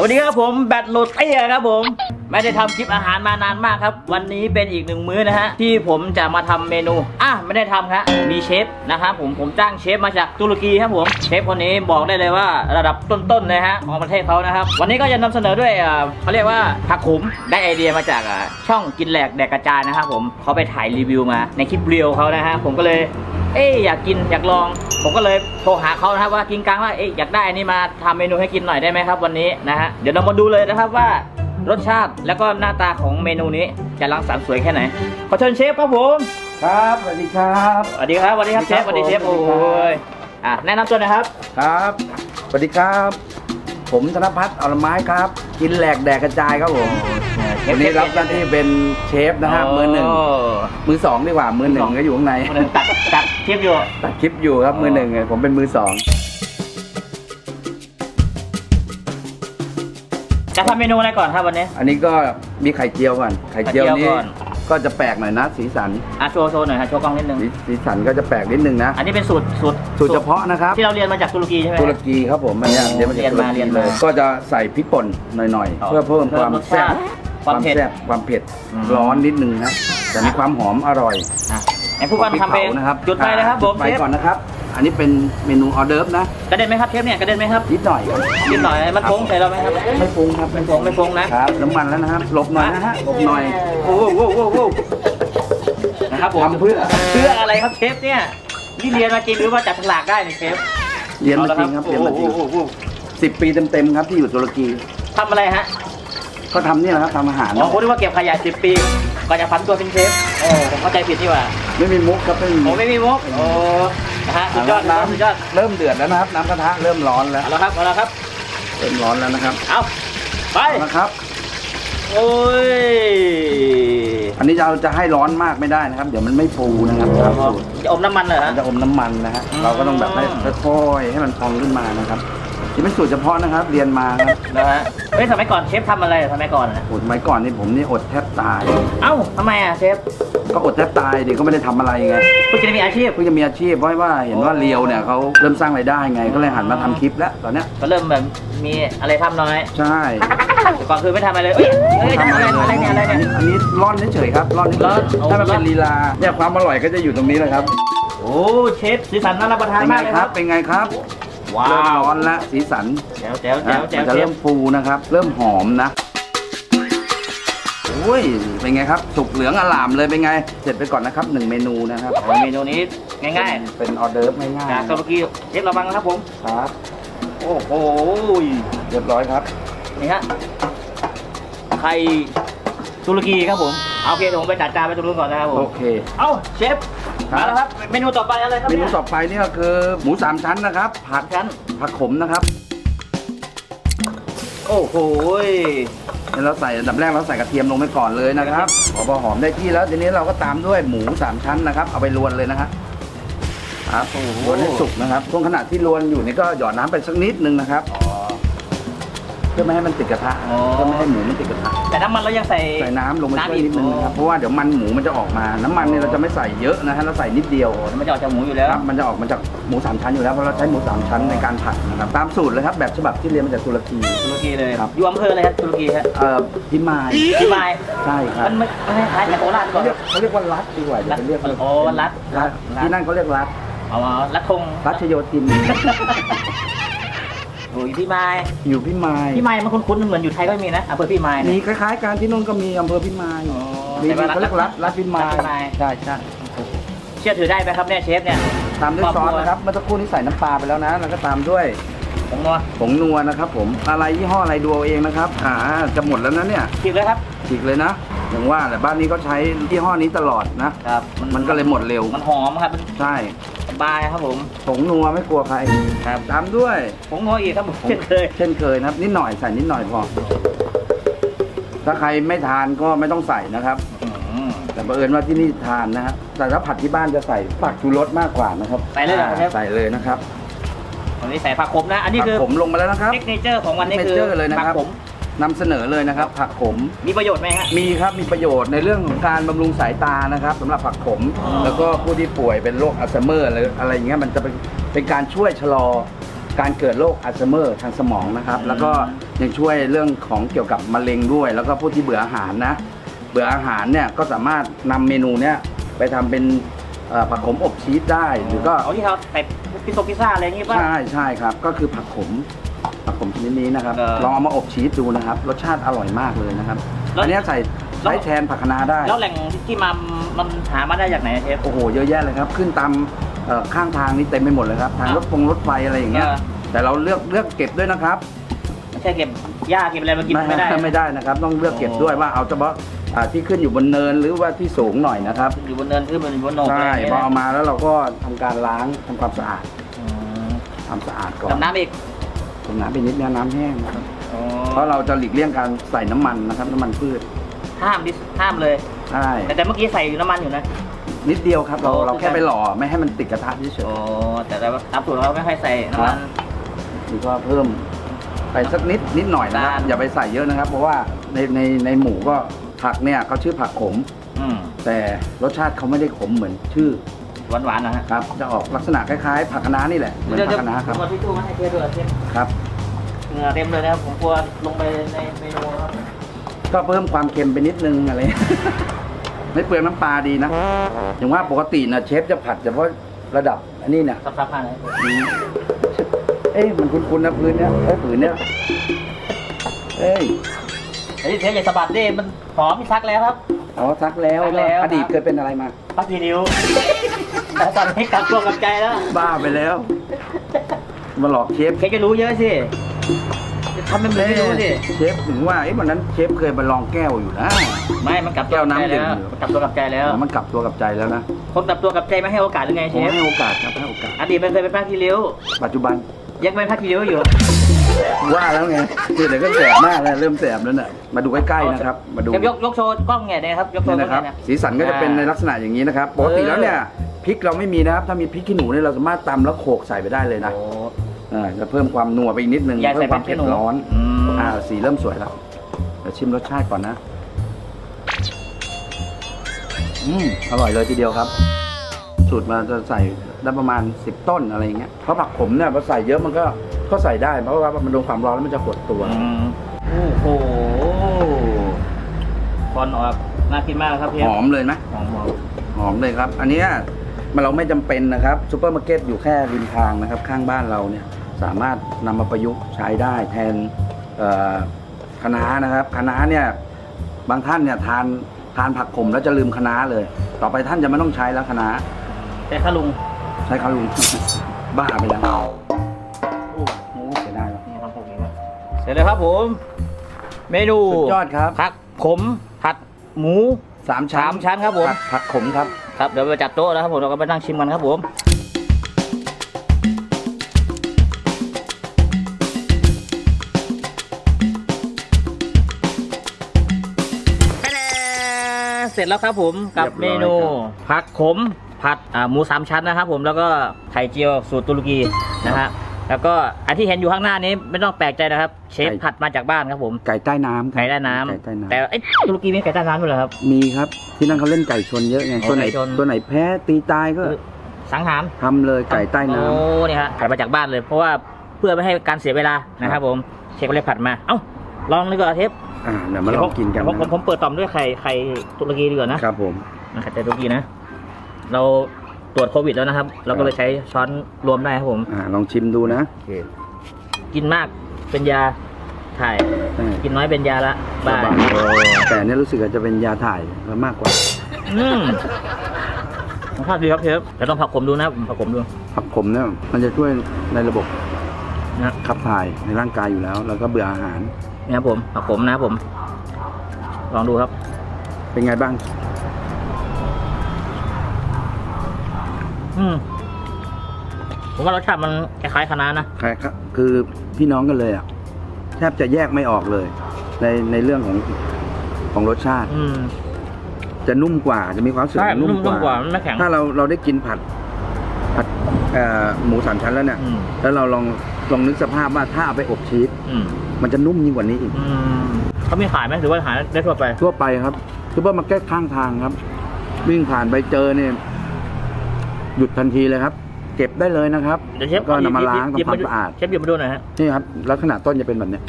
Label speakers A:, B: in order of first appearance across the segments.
A: สวัสดีครับผมแบทโรเตียครับผม ไม่ได้ทำคลิปอาหารมานานมากครับ วันนี้เป็นอีกหนึ่งมื้อนะฮะ ที่ผมจะมาทำเมนู อะ ไม่ได้ทำครับมีเชฟนะครับผมผมจ้างเชฟมาจากตุรกีครับผม เชฟคนนี้บอกได้เลยว่าระดับต้นๆเลยฮะของประเทศเขานะครับ วันนี้ก็จะนำเสนอด้วยเขาเรียกว่าผักขมได้ไอเดียมาจากช่องกินแหลกแดกกระจายนะครับผมเขาไปถ่ายรีวิวมาในคลิปเรียวเขานะฮะผมก็เลย เอ๊ะอยากกินอยากลอง ผมก็เลยโทรหาเขานะครับว่ากินกลางว่าเอ๊ะอยากได้อันนี้มาทำเมนูให้กินหน่อยได้ไหมครับวันนี้นะฮะเดี๋ยวเรามาดูเลยนะครับว่ารสชาติแล้วก็หน้าตาของเมนูนี้จะรังสรรค์สวยแค่ไหนขอเชิญเชฟครับผม
B: ครับสวัสดีครับ
A: สวัสดีครับสวัสดีครับเชฟสวัสดีเชฟ
B: สวั
A: โอ้
B: สดีครับ
A: ยอะแนะนำตัวหนะครับ
B: ครับสวัสดีครับ ผมธนพัฒน์อรไม้ครับ กินแหลกแดกกระจายครับผม
A: เชฟ
B: วันนี้รับหน้าที่เป็นเชฟนะฮะมือหนึ่งมือสองดีกว่ามือหนึ่งก็อยู่ข้างใน
A: มือหนึ่งตัดตัดเทียบอยู่
B: ตัดคลิปอยู่ครับมือหนึ่งผมเป็นมือสอง
A: จะทำเมนูอะไรก่อนครับวันนี้
B: อันนี้ก็มีไข่เจียวก่อน ไข่เจียว
A: ไข่เจียว
B: นี้
A: ก่อน
B: ก็จะแปลกหน่อยนะ สีสัน
A: อะโชว์โชว์หน่อยฮะโชว์กล้องนิดนึง
B: สีสีสันก็จะแปลกนิดนึงนะ
A: อันนี้เป็นสูตรสูตร
B: สูตรเฉพาะนะครับ
A: ที่เราเรียนมาจากตุรกีใช่ไหม
B: ตุรกีครับผมอันเนี้ย
A: โอ้
B: เรียนมาจากตุร
A: เรียนมา
B: กี
A: เรียนมา
B: เลยก็จะใส่พริกป่นหน่อย
A: อ๋อ
B: ๆเพื่อเพิ่มความ
A: เพิ่มรส
B: แซ่บ
A: ชาติความเผ็ด
B: แซ่บความเผ็ด
A: อืม
B: ร้อนนิดนึงนะแต่มีความหอมอร่อย
A: อะไอ้ผู้กันทำเป็น
B: พริกผนะครับ
A: จุดไฟเลยครับผม
B: จุดไฟ
A: เชฟ
B: ก่อนนะครับ อันนี้เป็นเมนูออเดิร์ฟนะ
A: กระเด็นไหมครับเชฟเนี่ยกระเด็นไหมครับ
B: นิดหน่อยครับ
A: นิดหน่อยมันฟงใส่เราไหมครับ
B: ไม่ปรุงครับ
A: ไม่ปรุงไม่ปรุงนะ
B: ครับน้ำมันแล้วนะครับหลบหน่อยนะฮะหลบหน่อย
A: โอ้โหโอ้โหโอ้โหนะครับผม
B: ทำเพื่อ
A: เพื่ออะไรครับเชฟเนี่ยนี่เรียนมาจริงหรือว่าจับฉลากได้เนี่ยเชฟ
B: เรียนมา
A: อละ
B: จริงครับเรียนมาจริง
A: โอ้โหโอ้โห
B: สิบปีเต็มๆครับที่อยู่ตุรกี
A: ทำอะไรฮะ
B: ก็ทำเนี่ยแหละครับทำอาหาร
A: อ๋อคุณนึกว่าเก็บขยะสิบปีก็จะพันตัวเป็นเชฟโอ้ผมเข้าใจผิดนี่หว่า
B: ไม่มีมุกครับไม่มี
A: โอ้
B: มุก
A: ไม่มีมุกโอ้ นะฮะสุดยอดนะสุดยอด
B: น้ำเริ่มเดือดแล้วนะครับ น้ำกระทะเริ่มร้อนแล้ว
A: เอาละครับเอาละครับ
B: เริ่มร้อนแล้วนะครับ
A: เอาไป
B: เอาละครับ
A: โอ้ย
B: อันนี้เราจะให้ร้อนมากไม่ได้นะครับ เดี๋ยวมันไม่ฟูนะครับตามสูตร
A: จะอมน้ำมันเหรอ
B: มั
A: ฮะ
B: นจะอมน้ำมันนะฮะ
A: อืม
B: เราก็ต้องแบบให้ค่อยๆให้มันพองขึ้นมานะครับ ที่เป็นสูตรเฉพาะนะครับ เรียนมาครับ
A: นะฮะเฮ้ยสมัยก่อนเชฟทำอะไรสมัยก่อนนะ
B: โอ้สมัยก่อนนี่ผมนี่อดแทบตาย
A: เอ้าทำไมอะเชฟ
B: ก็อดแทบตายดิก็ไม่ได้ทำอะไรไง
A: เพิ่งจะได้มีอาชีพ
B: เพิ่งจะมีอาชีพเพราะว่าเห็นว่าเรียวเนี่ยเขาเริ่มสร้างรายได้ไง ก็เลยหันมาทำคลิปแล้วตอนเนี้ย
A: ก็เริ่มแบบมีอะไรทำน้อย
B: ใช่
A: แต่ก่อนคือไม่ทำอะไรเลยเอ้ยเอ้ยทำอะไรอะไรเนี่ยอะไร
B: อัน
A: เนี่ย
B: นี้อันนี้ร่อนเฉยๆครับร่อนเฉ
A: ร่อยน
B: ๆถ้ามัน
A: ร่
B: เป็
A: อน
B: นลีลาเนี่ยความอร่อยก็จะอยู่ตรงนี้แหละครับ
A: โอ้เชฟสีสันน่ารับประทาน
B: เป็นไง
A: มากเลย
B: ค
A: ค
B: รั
A: รั
B: บบ เป็นไงครับ
A: ว้า
B: เริ่ม
A: ว
B: ร้อนแล้วสีสัน
A: แจ๋วแจ๋วแจ๋วแจ๋
B: มั
A: วน
B: จะ
A: เช
B: เริ่
A: ฟ
B: มฟูนะครับ เริ่มหอมนะโอ้ยเป็นไงครับ สุกเหลืองอลามเลยเป็นไง เสร็จไปก่อนนะครับหนึ่งเมนูนะครับ
A: โอ้เมนูนี้ง่าย
B: เป็นออเดิร์ฟง่าย
A: ๆจากตุรกีเชฟระวังนะครับผม
B: ๆครับ
A: โอ้โห
B: เรียบร้อยครับ
A: นี่ฮะไข่ตุรกีครับผมเอาโอเคเดี๋ยวผมไปจัดจานไปตรงนู้นก่อนนะครับผ
B: โอ
A: ม
B: เค
A: เอ้าเชฟ
B: ครับ
A: มาแล้วครับ เมนูต่อไปอะไรครับ
B: เมนู
A: เนี่ย
B: ต่อไปนี่ก็คือหมูสามชั้นนะครับ ผัด
A: ชั้น
B: ผักขมนะครับ
A: โอ้โห
B: เดี๋ยวเราใส่อันดับแรกเราใส่กระเทียมลงไปก่อนเลยนะครับพอพอหอมได้ที่แล้วทีนี้เราก็ตามด้วยหมูสามชั้นนะครับ เอาไปรวนเลยนะครับครับ
A: โอ้โห
B: รวนให้สุกนะครับช่วงขณะที่รวนอยู่นี่ก็หยอดน้ำไปสักนิดนึงนะครับ
A: อ๋อ
B: เพื่อไม่ให้มันติดกระทะ
A: อ๋อ
B: เพื่อไม่ให้หมูมันติดกระทะ
A: แต่น้ำมันเรายังใส่
B: ใส่น้ำลงไปช่วย
A: อีก
B: นิดนึงนะครับเพราะว่าเดี๋ยวมันหมูมันจะออกมา น้ำมันเนี่ยเราจะไม่ใส่เยอะนะฮะเราใส่นิดเดียว
A: โอ้โหมันจะออกจากหมูอยู่แล้ว
B: ครับมันจะออกมาจากหมูสามชั้นอยู่แล้วเพราะเราใช้หมูสามชั้นในการผัดนะครับตามสูตรเลยครับแบบฉบับที่เรียนมาจากตุรกี
A: ตุรกีเลย
B: ครับ
A: อยู่อำเภออะไรครับตุรกีครับ
B: เอ่อพิมาย
A: ที่มาย
B: ใช่ครับ
A: มันไม่ไม่คล้ายกับโคราชก่อ
B: เขา
A: น
B: เรียกเขาเรียกว่ารัดดีกว่าอย่าไปเรียก
A: โอ้รัด
B: รัด
A: รัด
B: ที่นั่นเขาเรียกรัด
A: เอามารัดธง
B: รัชโยธิน
A: โอ้ยพี่มาย
B: อยู่พิมาย
A: พี่มายมันคุ้นๆเหมือนอยู่ไทยก็มีนะอำเภอพี่มาย
B: มี
A: เนี่ย
B: คล้ายๆกันที่นู่นก็มีอำเภอพิมาย
A: อ๋อ
B: มี
A: แต่ว่า
B: เขาเรียกรัดรัดพิมาย
A: รัดพิมาย
B: ใช่ใช่
A: เชื่อถือได้ไหมครับเนี่ยเชฟเนี่ย
B: ตามด้วยซอสนะครับเมื่อสักครู่นี้ใส่น้ำปลาไปแล้วนะแล้วก็ตามด้วย
A: ผมนัว
B: ผงนัวนะครับผมอะไรยี่ห้ออะไรดูเอาเองนะครับอ่าจะหมดแล้วนะเนี่ย
A: จิบเลยครับ
B: ฉีกเลยนะอย่างว่าแหละบ้านนี้ก็ใช้ยี่ห้อนี้ตลอดนะครับมันก็เลยหมดเร็ว
A: มันหอมครับมัน
B: ใช่
A: ส บายครับผม
B: ผงนัวไม่กลัวใคร
A: ครับ
B: ตามด้วย
A: ผมนัวอีกครับผมเช่นเคย
B: เช่นเคยนะครับ นิดหน่อยใส่นิดหน่อยพอ ถ้าใครไม่ทานก็ไม่ต้องใส่นะครับ
A: อืม
B: แต่บังเอิญว่าที่นี่ทานนะครับแต่ถ้าผัดที่บ้านจะใส่ผักชูรสมากกว่านะครับ
A: ใส่เลยเหรอครับเชฟ
B: ใส่เลยนะครับ
A: วันนี้ใส่ผักขมนะ อันนี้คือ
B: ผักผมลงมาแล้วนะครับ
A: เทคเนเจอร์ของวันนี้คือ
B: Signature เลยนะครับ
A: ผักขม
B: นำเสนอเลยนะครับ ผักขม
A: มีประโยชน์ไหมฮะ
B: มีครับมีประโยชน์ในเรื่องของการบำรุงสายตานะครับสำหรับผักขม
A: อ๋อ
B: แล้วก็ผู้ที่ป่วยเป็นโรคอัลไซเมอร์หรืออะไรอย่างเงี้ยมันจะเป็นเป็นการช่วยชะลอการเกิดโรคอัลไซเมอร์ทางสมองนะครับ แล้วก็ยังช่วยเรื่องของเกี่ยวกับมะเร็งด้วย แล้วก็ผู้ที่เบื่ออาหารนะ เบื่ออาหารเนี่ยก็สามารถนำเมนูเนี้ยไปทำเป็นเอ่อผักขมอบชีสได้หรือก็
A: เอาที่เขาใส่พิซซ่งพิซซ่าอะไรอย่างงี้ป่ะ
B: ใช่ใช่ครับ ก็คือผักขม ผักขมชนิดนี้นะครับ
A: เออ
B: ลองเอามาอบชีสดูนะครับ รสชาติอร่อยมากเลยนะครับ
A: แล้ว
B: อันเนี้ยใส่
A: แล้ว
B: ใช้แทนผักคะน้าได้
A: แล้วแหล่งที่มามันหามาได้จากไหนอะเชฟ
B: โอ้โห เยอะแยะเลยครับ ขึ้นตามเอ่อข้างทางนี่เต็มไปหมดเลยครับ ทาง
A: อะ
B: รถฟงรถไฟอะไรอย่างเงี้ย
A: เออ
B: แต่เราเลือกเลือกเก็บด้วยนะครับ
A: ไม่ใช่เก็บหญ้าเก็บอะไรมากินไม่ได้
B: ไม่ได้นะครับ ต้องเลือกเก็บ
A: โอ้
B: ด้วยว่าเอาเฉพาะอ่าที่ขึ้นอยู่บนเนินหรือว่าที่สูงหน่อยนะครับ
A: อยู่บนเนินขึ้นบนบนโหนกอะไร
B: ใช่
A: อย่างเงี้ย
B: พอเอามาแล้วเราก็ทำการล้างทำความสะอาด
A: อืม
B: ทำสะอาดก่อน
A: กับน้ำอีก
B: ผ มน้ำไปนิดเดียวน้ำแห้งนะครับ
A: อ๋อ
B: เพราะเราจะหลีกเลี่ยงการใส่น้ำมันนะครับ น้ำมันพืช
A: ห้ามดิห้ามเลย
B: ใช่
A: แต่แต่เมื่อกี้ใส่น้ำมันอยู่นะ
B: นิดเดียวครับเรา
A: โอ้
B: เราแค่ไปหล่อไม่ให้มันติดกระทะเฉย
A: โอ้แต่แต่ว่าตามสูตรเราไม่ค่อยใส่น้ำมัน
B: ๆนี่ก็เพิ่มไปสักนิดนิดหน่อยนะครับ
A: น้ำ
B: อย่าไปใส่เยอะนะครับ เพราะว่าในในในหมูก็ผักเนี่ยเขาชื่อผักขม
A: อืม
B: แต่รสชาติเขาไม่ได้ขมเหมือนชื่อ
A: หวานหวานๆนะฮะ
B: ครับจะออกลักษณะคล้ายๆ ผักคะน้านี่แหละเหมือนผักคะน้าครับ
A: ผมเอาทิชชู่มาให้เชฟด้วยเชฟ
B: ครับ
A: เหงื่อเต็มเลยนะครับผมกลัวลงไปในเมนูครับ
B: ก็เพิ่มความเค็มไปนิดนึงอะไรไม่เปลืองน้ำปลาดีนะอย่างว่าปกตินะเชฟจะผัดเฉพาะระดับอันนี้เนี่ย
A: ซับซับๆให้นะ
B: อืมเอ้ยมันคุ้นๆนะพื้นเนี้ยเอ้ยผืนเนี้ยเอ้ย
A: ไอ้ยเชฟอย่าสะบัดดิมันหอมมีซักแล้วครับ
B: อ๋อซักแล้ว
A: ซักแล้ว
B: อดีตเคยเป็นอะไรมา
A: พักทีนิ้ว แต่ตอนนี้กลับตัวกลับใจแล้ว
B: บ้าไปแล้ว มาหลอกเชฟ
A: เชฟจะรู้เยอะสิจะทำเป็นไม่รู้สิ
B: เชฟถึงว่าเอ้ยวันนั้นเชฟเคยไปลองแก้วอยู่นะ
A: ไม่มันกลับตัวกลับใจแล้ว
B: แก้วน้ำดื่ม
A: มันกลับตัวกลับใจแล้ว
B: มันกลับตัวกลับใจแล้วนะ
A: คนกลับตัวกลับใจไม่ให้โอกาสหรือไงเช
B: ผม
A: ฟ
B: ให้โอกาสครับให้โอกาส
A: อดีตมันเคยเป็นพักทีนิ้ว
B: ปัจจุบัน
A: ยังเป็นพักทีนิ้วอยู่
B: ว่าแล้วไงคือเดี๋ยวก็แสบมากแล้วเริ่มแสบแล้วเนี่ยมาดูใกล้ๆนะครับ มาดู
A: เชฟยกยกโชว์กล้องไงเนี่ยครับยกโช
B: นี่
A: ว์กล้
B: นะ
A: อง
B: ครับ
A: ไงเนี่ย
B: สีสันก็จะเป็นในลักษณะอย่างนี้นะครับปกติแล้วเนี่ย พริกเราไม่มีนะครับ ถ้ามีพริกขี้หนูเนี่ยเราสามารถตำแล้วโขลกใส่ไปได้เลยนะ
A: โอ้
B: อ่าจะเพิ่มความนัวไปอีกนิดนึง
A: อย่า
B: เพิ่
A: ใส่
B: มความ
A: เป็นพริ
B: เผ็
A: ก
B: ด
A: หนู
B: ร้อน
A: อืม
B: อ่าสีเริ่มสวยแล้วเดี๋ยวชิมรสชาติก่อนนะ อืมอร่อยเลยทีเดียวครับ สูตรมาจะใส่ได้ประมาณ 10 ต้นอะไรอย่างเงี้ยเพราะผักขมเนี่ยพอใส่เยอะมันก็ก็ใส่ได้เพราะว่ามันโดนความร้อนแล้วมันจะหดตัว
A: อืมโอ้โหควันออกน่ากินมากครับพี่
B: หอมเลยนะ
A: หอมหอม
B: หอมเลยครับ อันเนี้ย มันเราไม่จำเป็นนะครับซูเปอร์มาร์เก็ตอยู่แค่ริมทางนะครับ ข้างบ้านเราเนี่ยสามารถนำมาประยุกต์ใช้ได้แทนเอ่อคะน้านะครับคะน้าเนี่ยบางท่านเนี่ยทานทานผักขมแล้วจะลืมคะน้าเลย ต่อไปท่านจะไม่ต้องใช้แล้วคะน้า
A: แต่ถ้าลุง
B: ใช้คารุงบ้าไปแล้วโอ้โหเสียดายว่ะ
A: นี่ทำผมอีกแล้วเสร็จแล้วครับผม เมนู
B: สุดยอดครับ
A: ผักขมผัดหมู
B: สามชั้น
A: สามชั้นครับผม
B: ผักผักขมครับ
A: ครับเดี๋ยวไปจัดโต๊ะแล้วครับผมเราก็ไปนั่งชิมกันครับผมเสร็จแล้วครับผมกับ
B: เรียบร้อย
A: เมนู
B: ครับ
A: ผักขมผัดอ่าหมูสามชั้นนะครับผมแล้วก็ไข่เจียวสูตรตุรกีนะฮะ แล้วก็อันที่เห็นอยู่ข้างหน้านี้ไม่ต้องแปลกใจนะครับ เชฟผัดมาจากบ้านครับผม
B: ไก่ใต้น้ำครับ
A: ไก่ใต้น้ำ
B: ไก่ใต้น้ำ
A: แต่ไอ้ตุรกีมีไก่ใต้น้ำด้วยเหรอครับ
B: มีครับ ที่นั่นเขาเล่นไก่ชนเยอะไง
A: อ๋อ
B: ตัวไหน
A: ไก่ชน
B: ตัวไหนแพ้ตีตายก็
A: คือสังหาร
B: ทำเลยไก่ใต้น้ำ
A: โอ้เนี่ยฮะผัดมาจากบ้านเลย เพราะว่าเพื่อไม่ให้การเสียเวลานะครับผมเชฟก็เลยผัดมา เอ้าลองดีกว่าเชฟ
B: อ่าเดี๋ยวมาลองกินกัน
A: ผมผม
B: นะ
A: ผมเปิดต่อมด้วยไข่ไข่ตุรกีดีกว่านะครับ
B: ผม
A: นะไข่ตุรกีนะ เรา ตรวจโควิดแล้วนะครับ เราก็เลยใช้ช้อนรวมได้ครับผม
B: อ่าลองชิมดูนะ
A: กินมากเป็นยาถ่าย
B: อ่า
A: กินน้อยเป็นยาละบาย
B: แต่เนี่ยรู้สึกว่าจะเป็นยาถ่ายมากกว่า
A: อืมรสชาติดีครับเชฟแต่ต้องผักขมดูนะผักขมดู
B: ผักขมเนี่ยมันจะช่วยในระบบ
A: นะ
B: ขับถ่ายในร่างกายอยู่แล้ว แล้วก็เบื่ออาหาร
A: นี่ครับผมผักขมนะครับผม ลองดูครับ
B: เป็นไงบ้าง
A: อืมผมว่ารสชาติมันคล้ายๆคะน้านะ
B: ใครครับคือพี่น้องกันเลยอะแทบจะแยกไม่ออกเลย ในในเรื่องของของรสชาติ
A: อืม
B: จะนุ่มกว่าจะมีความรู้สึก
A: ใช่
B: นุ่
A: นุ่
B: ม
A: ม
B: ก
A: นุ่มกว่า
B: ว่า
A: มันไม่แข็ง
B: ถ้าเราเราได้กินผัดผัดเอ่อหมูสามชั้นแล้วเนี่ย
A: อืม
B: แล้วเราลองลองนึกสภาพว่าถ้าเอาไปอบชีส
A: อืม
B: มันจะนุ่มยิ่งกว่านี้อีก
A: อืมเขามีขายไหมหรือว่าหาได้ทั่วไป
B: ทั่วไปครับซูเปอร์มาร์เก็ตข้างทางครับ วิ่งผ่านไปเจอเนี่ย หยุดทันทีเลยครับ เก็บได้เลยนะครับ
A: เดี๋ยวเชฟ
B: ก็นำมาล้าง
A: หยิบ
B: ทำความสะอาด
A: เชฟหยิบมาดูหน่อยฮะ
B: นี่ครับลักษณะต้นจะเป็นแบบเนี้ย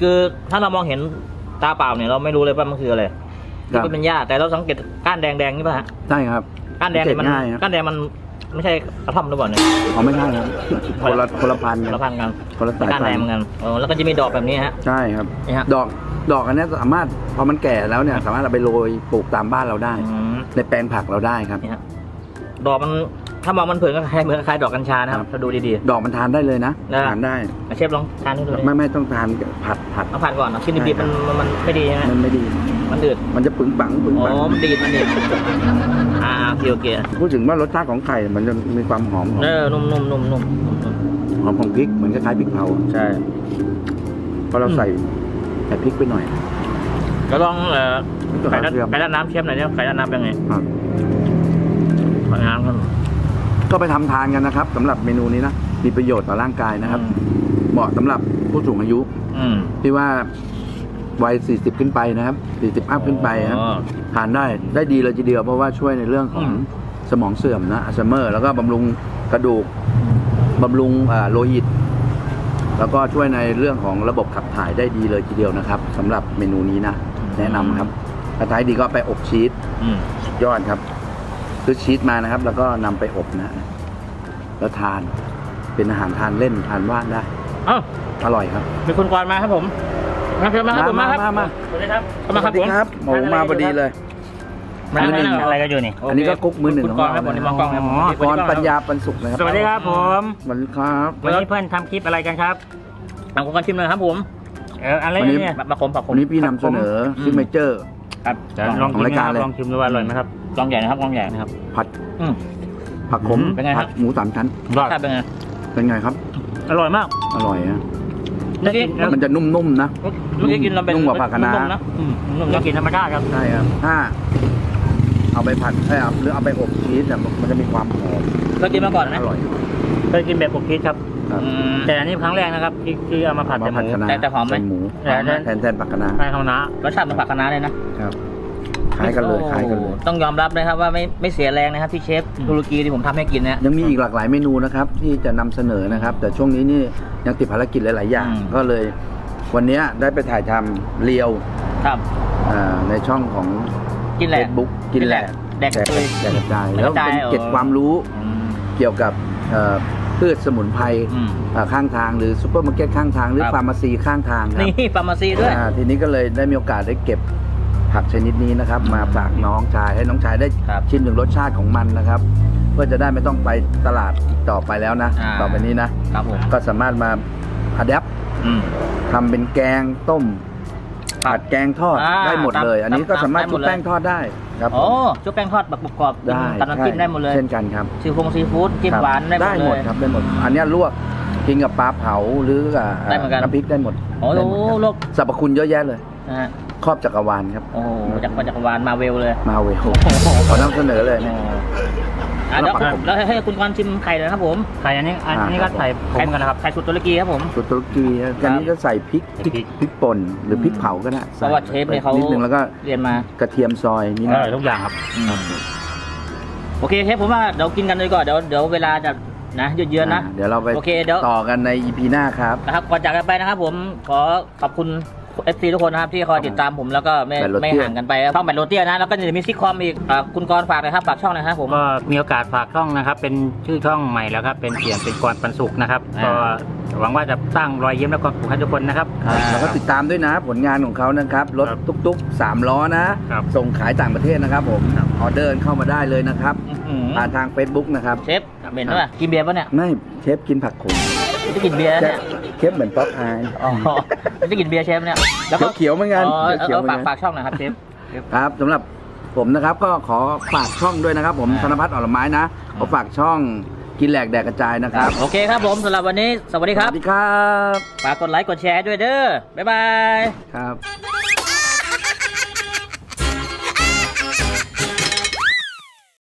A: คือถ้าเรามองเห็นตาเปล่าเนี่ยเราไม่รู้เลยว่ามันคืออะไร
B: ครับ
A: ที่เป็นหญ้าแต่เราสังเกตก้านแดงๆนี่ป่ะฮะ
B: ใช่ครับ
A: ก้านแดงเนี่ยมัน
B: สังเกตง่ายครับ
A: ก้านแดงมันไม่ใช่กระท่อมหรือเปล่าเนี่ย
B: อ๋อไม่ใช่ครับคนละคนละพันธุ์
A: คนละพันธุ์กัน
B: คนละสาย
A: ก้าน
B: พั
A: แด
B: น
A: งเหมือน
B: ธุ์
A: กันเออแล้วก็จะมีดอกแบบนี้ฮะ
B: ใช่ครับ
A: นี่ฮะ
B: ดอกดอกอันเนี้ยสามารถพอมันแก่แล้วเนี่ย สามารถเอาไปโรยปลูกตามบ้านเราได้
A: อืม
B: ในแปลงผักเราได้ครับ
A: นี่ฮะ ดอกมันถ้ามองมันเผินก็คล้ายเหมือนคล้ายดอกกัญชานะครับ
B: ครับ
A: ถ้าดูดี
B: ดอกมันทานได้เลยนะ
A: ได้
B: ทานได้
A: ๆอะเชฟลองทานให้ดูดิ
B: ไม่ไม่ต้องทานผัดผัด
A: เอาผ่านก่อนนะชิ้นดิบๆมันมันมันไม่ดีใช่ไหม
B: มันไม่ดี
A: มันดืด
B: มันจะปึงปังปึง
A: อ๋
B: ปัง
A: อมันดีดมันดีดอ่าโอเคโอเค
B: พูดถึงว่ารสชาติของไข่มันจะมีความหอมของ
A: เออนุ่มนุ่มนุ่มนุ่มนุ่ม
B: หอมของพริกเหมือนคล้ายๆพริกเผา
A: ใช่
B: เพราะเราใส่ใส่พริกไปหน่อย
A: ก็ลองเอ่อ
B: ตัว
A: ไก่ด้าน
B: เทียม
A: ไก่ด้านน้ำเชฟหน่อยเนี่ยไก่ด้านน้ำเป็นไง
B: ครับ
A: ไก่น้ำครับ
B: ก็ไปทำทานกันนะครับสำหรับเมนูนี้นะมีประโยชน์ต่อร่างกายนะครับ เหมาะสำหรับผู้สูงอายุ
A: อืม
B: ที่ว่าวัย40ขึ้นไปนะครับ40อัพขึ้นไปครับ
A: อ๋อ
B: ทานได้ได้ดีเลยทีเดียวเพราะว่าช่วยในเรื่องของ
A: อืม
B: สมองเสื่อมนะอัลไซเมอร์ แล้วก็บำรุงกระดูกบำรุงอ่าโลหิต แล้วก็ช่วยในเรื่องของระบบขับถ่ายได้ดีเลยทีเดียวนะครับสำหรับเมนูนี้นะ แนะนำครับถ้าท้ายดีก็ไปอบชีส
A: อืม
B: ยอดครับ ซื้อชีสมานะครับ แล้วก็นำไปอบนะแล้วทานเป็นอาหารทานเล่นทานว่างได้
A: เอ้า
B: อร่อยครับ
A: มีคนกวาดมาครับผมมาครับมาครับผมมาครับ
B: มามา
A: สวัสดีครับเข้ามาครับ
B: สวัสดีครับโอ้มาพอดีเลย
A: มา
B: มื้อหนึ่ง
A: อะไรกันอยู่นี่
B: อันนี้ก็กุ๊กมือหนึ่ง
A: คุณ
B: ข
A: ก
B: อง
A: ร
B: เรา
A: ครับผม
B: นะ
A: นี่มองกล้องครับผม
B: กรปัญญาปันสุขนะครับ
C: สวัสดีครับผม
B: สวัสดีครับ
C: วันนี้เพื่อนทำคลิปอะไรกันครับ
A: ทำคนกันชิมเลยครับผม
C: เอออะไร
B: วันนี้
C: เนี่ย
A: มามาขมผักข
B: วั
A: ม
B: นนี้พี่นำเสนอ
A: อืม
B: ซิกเนเจอร์
A: ครับ
C: เดี๋ยวลอง
B: ของ
C: ชิม
B: ราย
C: นะ
B: การ
C: ครับ
B: เลย
C: ลองชิมดูว่าอร่อยไหมครับ
A: กล้องใหญ่นะครับกล้องใหญ่นะครับ
B: ผัด
A: อืม
B: ผักขม
A: อืมเป็นไงครับ
B: ผัดหมูสามชั้น
C: รอด
A: รสชาติเป็นไง
B: เป็นไงครับ
C: อร่อยมาก
B: อร่อยนะ
A: เมื่อกี้
C: ครับ
B: มันจะนุ่มๆนะ
A: เมื่อกี้กินเราเป็น
B: นุ่มกว่าผักคะน้า
A: นุ่มนะอืมนุ่ม
C: ยั
A: นะ
C: งกินธรรมชาติครับ
B: ใช่ครับถ้า เอาไปผัดเอ้ยเอาหรือเอาไปอบชีสอะมันจะมีความหอม
A: เคยกินมาก่อนไหม
B: อร่อย
C: เคยกินแบบอบชีสครับ
B: ครับ
A: อืม
C: แต่อันนี้ครั้งแรกนะครับที่ที่เอามาผัด
B: มา
C: แต่ห
B: ผัด
C: มู
B: คะน้า
A: แต่แต่หอมไหม
B: ใส่หมู
C: แต่แต่
B: แทนแทนผักคะน้า
C: ใช่ข้าวหน้าร
A: สชาติเหมันผักคะน้าเลยนะ
B: ครับคล้ายกันเลยคล้ายกันเลย
A: โอ้ต้องยอมรับนะครับว่าไม่ไม่เสียแรงนะครับที่เชฟตุรกีที่ผมทำให้กินเนี่ย
B: ยังมีอีกหลากหลายเมนูนะครับที่จะนำเสนอนะครับ แต่ช่วงนี้นี่ยังติดภารกิจหลาย ๆ อย่าง
A: อืม
B: ก็เลย วันเนี้ยได้ไปถ่ายทำเรียว
A: ครับ
B: อ่าในช่องของ
A: กินแหละ
B: เฟซบุ๊กกินแหลก
A: แดก
B: แดก
A: เลย
B: แดกกระจาย
A: แดก
B: แล้ว
A: กระจาย
B: เป็น
A: เออ
B: เก็บความรู้
A: อืม
B: เกี่ยวกับเอ่อ พืชสมุนไพร
A: อืม
B: อ่าข้างทางหรือซูเปอร์มาร์เก็ตข้างทางหรือ
A: ครับ
B: ฟาร์มาซีข้างทางครับ
A: นี่ฟาร์มาซีด้วย
B: อ่าทีนี้ก็เลยได้มีโอกาสได้เก็บผักชนิดนี้นะครับ มาฝากน้องชายให้น้องชายได้
A: ครับ
B: ชิมถึงรสชาติของมันนะครับ เพื่อจะได้ไม่ต้องไปตลาดอีกต่อไปแล้วนะ
A: อ่า
B: ต่อไปนี้นะ
A: ครับผม
B: ก็สามารถมาอัดแอป
A: อืม
B: ทำเป็นแกงต้ม
A: ครับ
B: ผัดแกงทอด
A: อ่า
B: ได้หมดเลย
A: ตาม
B: อันนี้ก็
A: ตาม
B: สามารถ
A: ได้หม
B: ชุ
A: ด
B: บ
A: เลย
B: แป้งทอดได้ครับ
A: โอ้ชุบแป้งทอดแบบกรอบๆ
B: ได้
A: ตัดน้ำจิ้มได้หมดเลย
B: เช่นกันครับ
A: ซีฟงซีฟู้ดจิ้ม
B: ครับ
A: หวานได้หม
B: ได้
A: ด
B: หม
A: เล
B: ด
A: ย
B: ครับได้หมด อันเนี้ยลวกกินกับปลาเผาหรือกับ
A: ได้เหมือนกัน
B: น้ำพริกได้หมด
A: โอ้
B: ได้
A: โห
B: หมดครับ
A: โลก
B: สรรพคุณเยอะแยะเลย
A: นะฮะ
B: ครอบจักรวาลครับ
A: โอ้โหจากรจักรวาลมาเวลเลย
B: มาเวล
A: โอ้โห
B: ขอนำเสนอเลย
A: โอ้
B: เนี่ย
A: อะแล้ว
B: ครับผม
A: แล้วให้คุณกรณ์ชิมไข่เลยนะครับผม
C: ไข่อันนี้อัน
B: อ่า
C: นี้ก็ใส่ผ
A: ไข่
C: งกันนะครับ
A: ไข่สุดตุรกีครับผม
B: สุดตุรกีนะอันนี้จะใส่พริกพริก
C: พริก
B: พริกป่นหรือพริกเผาก็ได้
A: เพราะว่าเชฟเนี่ยเขา
B: นิดนึงแล้วก็
A: เรียนมา
B: กระเทียมซอยนิด
C: อ
B: นึง
C: ร่อยทุกอย่างครับ
A: โอเคเชฟผมว่าเดี๋ยวกินกันเลยก่อนเดี๋ยวเดี๋ยวเวลาจะนะเยอะๆนะ
B: อ่าเดี๋ยวเราไป
A: โอเคเดี๋ยว
B: ต่อกันในอีพีหน้าครับ
A: นะครับก่อนจากกันไปนะครับผมขอขอบคุณ เอฟซีทุกคนนะครับที่คอยติดตามผมแล้วก็ไม่
B: แบตโรเตี้ย
A: ไม่ห่างกันไปช่องแบตโรเตียนะ แล้วก็จะมีซิคคอมอีกอ่าคุณกรณ์ฝากหนะครับฝากช่องหนะครับผม
C: ก็มีโอกาสฝากช่องนะครับ เป็นชื่อช่องใหม่แล้วครับ เป็นเปลี่ยนเป็นกรปันสุกนะครับ
A: อ่า
C: ก็หวังว่าจะสร้างรอยยิ้มและความสุขให้ทุกคนนะครับ
A: อ่า
B: แล้วก็ติดตามด้วยนะผลงานของเขานะครับ รถ
C: ครับ
B: ตุ๊กๆ 3 ล้อนะ
C: ครับ
B: ส่งขายต่างประเทศนะครับผมออเดอร์เข้ามาได้เลยนะครับ
A: อื้อหือ
B: ผ่านทาง Facebook นะครับ
A: เชฟเบนป่ะกินเบียร์ป่ะเนี่ย
B: ไม่เชฟกินผักขม
A: จะกินเบียร์
B: เช
A: เนี่ย
B: ฟ เชฟเหมือนป๊อปอาย
A: อ๋อจะกินเบียร์เชฟเนี่ยแล้วก็
B: เขียวๆเหมือนกัน
A: อ๋อ
B: เขียวๆเหมือน
A: ฝาก
B: กัน
A: ฝากช่องหนะครับเชฟ
B: ครับสำหรับผมนะครับก็ขอฝากช่องด้วยนะครับ ผม
A: อ่า
B: ธนพัฒน์อ่อนไม้นะขอฝากช่องกินแหลกแดกกระจายนะครับ
A: โอเคครับผมสำหรับวันนี้ สวัสดีค
B: ส
A: รับ
B: วัสดีครับ
A: ฝากกดไลค์กดแชร์ด้วยเด้อ บ๊ายบาย
B: ครับ